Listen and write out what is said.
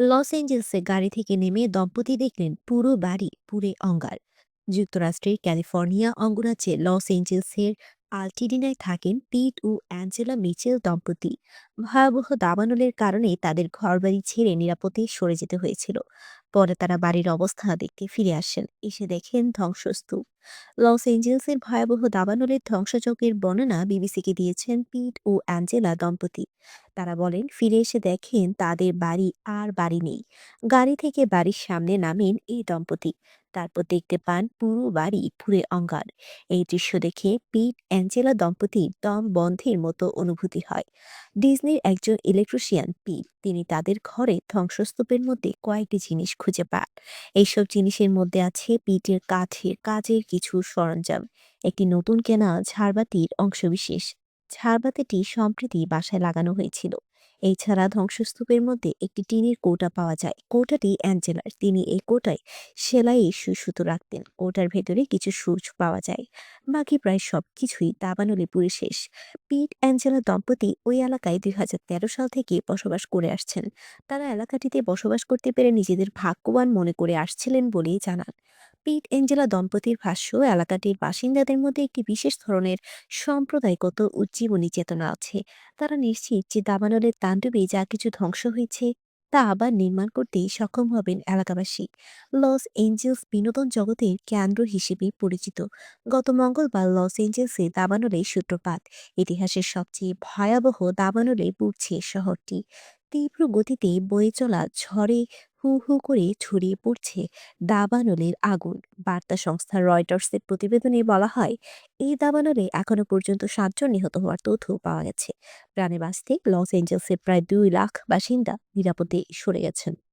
Loss গাড়ি থেকে নেমে দম্পতি দেখলেন পুরো বাড়ি পুরে অঙ্গার। যুক্তরাষ্ট্রের ক্যালিফোর্নিয়া অঙ্গরাজ্যে লস এঞ্জেলসের আলটিডিনায় থাকেন পিট ও অ্যাঞ্জেলা মিচেল দম্পতি। ভয়াবহ দাবানলের কারণে তাদের ঘরবাড়ি ছেড়ে নিরাপদে সরে যেতে হয়েছিল। পরে তারা বাড়ির অবস্থা দেখতে ফিরে আসেন, এসে দেখেন ধ্বংসস্তূপ। লস এঞ্জেলসের ভয়াবহ দাবানলের ধ্বংসযজ্ঞের বর্ণনা বিবিসিকে দিয়েছেন পিট ও অ্যাঞ্জেলা দম্পতি। তারা বলেন, ফিরে এসে দেখেন তাদের বাড়ি আর বাড়ি নেই। গাড়ি থেকে বাড়ির সামনে নামেন এই দম্পতি। তারপর দেখতে পান পুরো বাড়ি পুড়ে অঙ্গার। এই দৃশ্য দেখে পিট, অ্যাঞ্জেলা দম্পতির দম বন্ধের মতো অনুভূতি হয়। ডিজনির একজন ইলেকট্রিশিয়ান পিট, তিনি তাদের ঘরে ধ্বংসস্তূপের মধ্যে কয়েকটি জিনিস খুঁজে পান। এইসব জিনিসের মধ্যে আছে পিটের কাঠের কাজের কিছু সরঞ্জাম। একটি নতুন কেনা ঝাড়বাতির অংশবিশেষ। ঝাড়বাতিটি সম্প্রতি বাসায় লাগানো হয়েছিল। এছাড়া ধ্বংসস্তূপের মধ্যে একটি টিনের কোটা পাওয়া যায়। কোটাটি অ্যাঞ্জেলার। তিনি এই কোটায় সেলাই সুই সুতো রাখতেন। কোটার ভেতরে কিছু সূর্য পাওয়া যায়। বাকি প্রায় সবকিছুই দাবানলে পুড়ে শেষ। পিট অ্যাঞ্জেলা দম্পতি ওই এলাকায় দুই হাজার তেরো সাল থেকে বসবাস করে আসছেন। তারা এলাকাটিতে বসবাস করতে পেরে নিজেদের ভাগ্যবান মনে করে আসছিলেন বলেই জানান। পিট অ্যাঞ্জেলা দম্পতির ভাষ্য, এলাকাটির বাসিন্দাদের মধ্যে একটি বিশেষ ধরনের সাম্প্রদায়িকত উজ্জীবনী চেতনা আছে। তারা নিশ্চিত যে দাবানলের তাণ্ডবে যা কিছু ধ্বংস হয়েছে, তা আবার নির্মাণ করতে সক্ষম হবেন এলাকাবাসী। লস এঞ্জেলস বিনোদন জগতের কেন্দ্র হিসেবে পরিচিত। গত মঙ্গলবার লস এঞ্জেলসে দাবানলের সূত্রপাত। ইতিহাসের সবচেয়ে ভয়াবহ দাবানলে পুড়ছে শহরটি। তীব্র গতিতে বয়ে চলা ঝড়ে হু হু করে ছড়িয়ে পড়ছে দাবানলের আগুন। বার্তা সংস্থা রয়টার্সের প্রতিবেদনে বলা হয়, এই দাবানলে এখনও পর্যন্ত সাতজন নিহত হওয়ার তথ্য পাওয়া গেছে। প্রাণে বাঁচতে লস এঞ্জেলসের প্রায় দুই লাখ বাসিন্দা নিরাপদে সরে গেছেন।